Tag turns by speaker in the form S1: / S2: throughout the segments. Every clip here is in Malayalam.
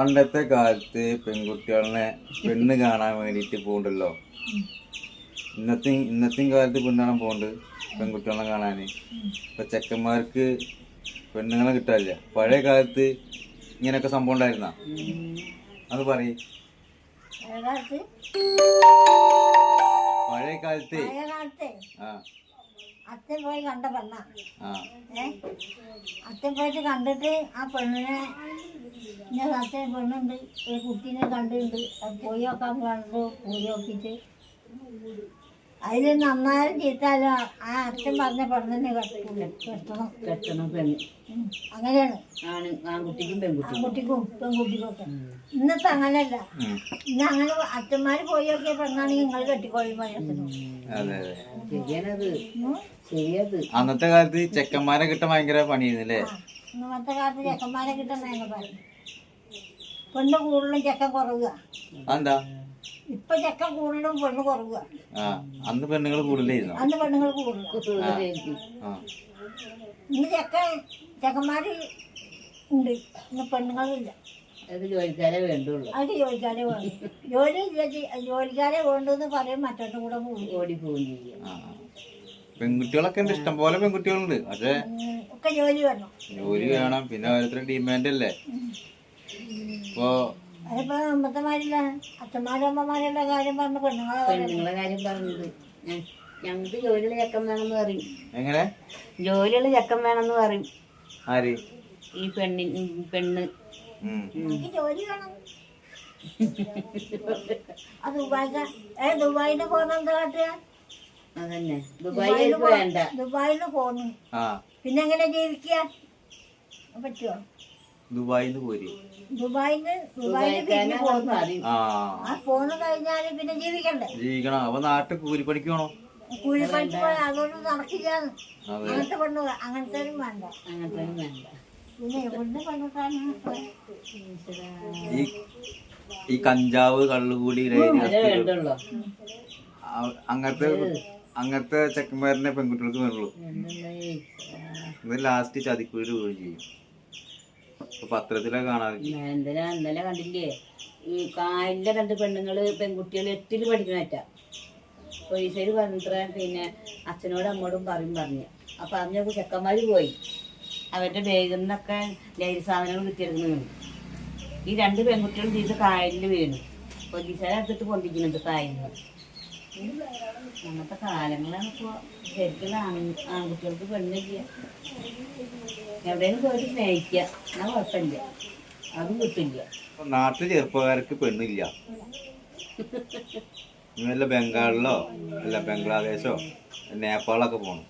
S1: പണ്ടത്തെ കാലത്ത് പെൺകുട്ടികളെ പെണ്ണ് കാണാൻ വേണ്ടിയിട്ട് പോകണ്ടല്ലോ ഇന്നത്തെ ഇന്നത്തെ കാലത്ത് പെണ്ണാണ് പോണ്ട് പെൺകുട്ടികളെ കാണാൻ ഇപ്പൊ ചെക്കന്മാർക്ക് പെണ്ണുങ്ങളെ കിട്ടാറില്ല പഴയ കാലത്ത് ഇങ്ങനെയൊക്കെ സംഭവം ഉണ്ടായിരുന്ന? അത് പറയും. പഴയ കാലത്ത് ആ.
S2: അച്ഛൻ പോയി കണ്ട പെണ്ണ. അച്ഛൻ പോയിട്ട് കണ്ടിട്ട് ആ പെണ്ണിനെ ഞാൻ അച്ഛൻ പെണ്ണുണ്ട്. ഒരു കുട്ടീനെ കണ്ടിട്ടുണ്ട്. അത് പോയി നോക്കാൻ കണ്ടു പോയി നോക്കിയിട്ട്. അതിൽ നന്നായാലും ചീത്താലും? ആ അച്ഛൻ പറഞ്ഞ പെണ്ണിനെ കെട്ടണം.
S3: കെട്ടണം. പെണ്ണ്.
S2: ഉം. അങ്ങനെയാണ്.
S3: ആണ്. ആൺകുട്ടിക്കും പെൺകുട്ടിക്കും.
S2: ആൺകുട്ടിക്കും പെൺകുട്ടിക്കും ഒക്കെ ഇന്നത്തെ അങ്ങനെയല്ല. ഇന്ന് അങ്ങനെ അച്ഛന്മാർ പോയി നോക്കിയ പെണ്ണാണെങ്കിൽ നിങ്ങൾ
S1: കെട്ടിക്കോളി
S3: ശരിയാണത്. ശരിയത്.
S1: അന്നത്തെ കാലത്ത് ചെക്കന്മാരെ കിട്ടാൻ ഭയങ്കര പണിയായിരുന്നു അല്ലേ
S2: ഇന്നത്തെ കാലത്ത് ചെക്കന്മാരെ കിട്ടാൻ ഭയങ്കര പറയും പെണ്ണ് കൂടുതലും ചെക്കൻ കുറവുക.
S1: എന്താ
S2: ഇപ്പൊ ചെക്കൻ കൂടുതലും പെണ്ണ് കുറവുക.
S1: ആ അന്ന് പെണ്ണുങ്ങൾ കൂടുതലായിരുന്നു?
S2: അന്ന് പെണ്ണുങ്ങൾ
S1: ആ.
S2: ഇന്ന് ചെക്കൻ ചെക്കന്മാര് ഉണ്ട്. ഇന്ന് പെണ്ണുങ്ങളില്ല
S3: അത് ജോലിക്കാരെ വേണ്ടുള്ളൂ.
S2: അത് ജോലിക്കാരെ വേണം ജോലി ജോലിക്കാരെ വേണ്ടെന്ന് പറയും മറ്റൊരു കൂടെ ഓടി
S3: പോവുകയും ചെയ്യും.
S1: ആ. പെൺകുട്ടികളൊക്കെ ഉണ്ട്. ഇഷ്ടം പോലെ പെൺകുട്ടികളുണ്ട്. പക്ഷെ
S2: ഒക്കെ ജോലി വേണം.
S1: ജോലി വേണം. പിന്നെ ഓരോരുത്തരുടെ ഡിമാൻഡ് അല്ലേ? ഇപ്പൊ
S2: അതിപ്പോ അച്ഛന്മാരും അമ്മമാരുടെ കാര്യം പറഞ്ഞ പെണ്ണുങ്ങളെ കാര്യം
S3: പെണ്ണുങ്ങളെ കാര്യം പറഞ്ഞത്. ഞാൻ ഞങ്ങൾക്ക് ജോലിയുള്ള ചെക്കൻ വേണമെന്ന് പറയും.
S1: എങ്ങനെ?
S3: ജോലിയുള്ള ചെക്കൻ വേണമെന്ന് പറയും.
S1: ആര്?
S3: ഈ പെണ്ണി പെണ്ണ്.
S1: ഉം.
S2: എനിക്ക് ജോലി വേണം. ആ ദുബായിക്ക് ഏ ദുബായിന്ന് പോന്ന എന്താ കാട്ടുക?
S3: അതന്നെ. വേണ്ട.
S2: പോന്നു.
S1: ആ.
S2: പിന്നെ എങ്ങനെ ജീവിക്കുക പറ്റുമോ
S1: ദുബായിന്ന് പോരി.
S2: ദുബായിന്ന് ദുബായിന്ന്
S3: ദുബായിക്കാരെ
S1: ആ.
S2: ആ പോന്നു കഴിഞ്ഞാൽ പിന്നെ ജീവിക്കണ്ടേ?
S1: ജീവിക്കണം. അപ്പൊ നാട്ടിൽ കൂലിപ്പണിക്ക് പോണോ?
S2: കൂലിപ്പണിക്ക് പോയാൽ അതൊന്നും
S1: നടക്കില്ല
S2: അങ്ങനത്തെ പെണ്ണു അങ്ങനത്തെ വേണ്ട.
S3: അങ്ങനത്തെ വേണ്ട.
S2: പിന്നെ എവിടുന്ന് പെണ്ണിട്ടാണ്
S1: ഈ കഞ്ചാവ് കള്ളുകൂടി അങ്ങനത്തെ അങ്ങനത്തെ ചെക്കന്മാരനെ പെൺകുട്ടികൾക്ക് വേണ്ടുള്ളൂ ഇത് ലാസ്റ്റ് ചതിക്കുഴി വീഴുകയും ചെയ്യും. പത്രത്തിലൊക്കെ കാണാതെ
S3: എന്തിനാ? ഇന്നലെ കണ്ടില്ലേ? ഈ കാലിലെ രണ്ട് പെണ്ണുങ്ങൾ പെൺകുട്ടികൾ എട്ടിൽ പഠിക്കണറ്റ പോലീസുകാർ പറഞ്ഞത്ര പിന്നെ അച്ഛനോടും അമ്മോടും പറയും പറഞ്ഞു. ആ പറഞ്ഞ ചെക്കന്മാര് പോയി. അവരുടെ ബാഗിൽ നിന്നൊക്കെ ലഹരി സാധനങ്ങൾ കിട്ടിയെടുക്കുന്നു ഈ രണ്ട് പെൺകുട്ടികളും ചെയ്ത് കായലിൽ വീണു. പോലീസുകാരെ അടുത്തിട്ട് പൊന്തിക്കുന്നുണ്ട് കായലിൽ അങ്ങനത്തെ കാലങ്ങളാണ് ഇപ്പോൾ ശരിക്കും ആൺ- ആൺകുട്ടികൾക്ക് പെണ്ണില്ല എവിടെയെങ്കിലും പോയിട്ട് സ്നേഹിക്കുക എന്നാ കുഴപ്പമില്ല. അതും കിട്ടില്ല.
S1: ഇപ്പൊ നാട്ടിൽ ചെറുപ്പക്കാർക്ക് പെണ്ണില്ല. ഇന്നല്ല ബംഗാളിലോ അല്ല ബംഗ്ലാദേശോ നേപ്പാളൊക്കെ പോകണം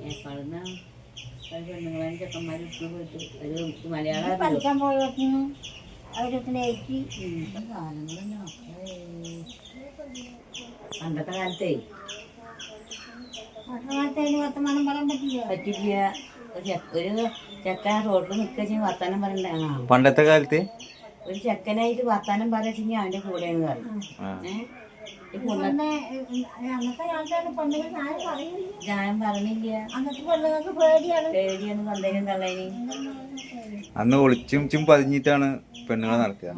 S3: നേപ്പാളിന്ന് പെണ്ണുങ്ങളും ചെക്കന്മാരും ഇപ്പോഴും പോയിട്ട് ഒരു മലയാളം?
S2: പഠിക്കാൻ
S3: പോയി കാലങ്ങളെന്നെ. പണ്ടത്തെ കാലത്തെ.
S2: പട്ടണത്തേന് വർത്തമാനം പറയാൻ പറ്റില്ല.
S3: പറ്റില്ല. ഒരു ചെക്ക- ഒരു ചെക്കൻ റോഡിൽ നിൽക്കുക ചെയ്യും വർത്താനം പറയണ്ട
S1: പണ്ടത്തെ കാലത്ത്?
S3: ഒരു ചെക്കനായിട്ട് വർത്താനം പറയാ അവന്റെ കൂടെ പറയും. ഞാൻ പറഞ്ഞില്ല
S2: പേടിയാണ്.
S3: തള്ളേനും
S1: അന്ന് ഒളിച്ചും ചും പതിഞ്ഞിട്ടാണ് പെണ്ണുങ്ങൾ നടക്കുക.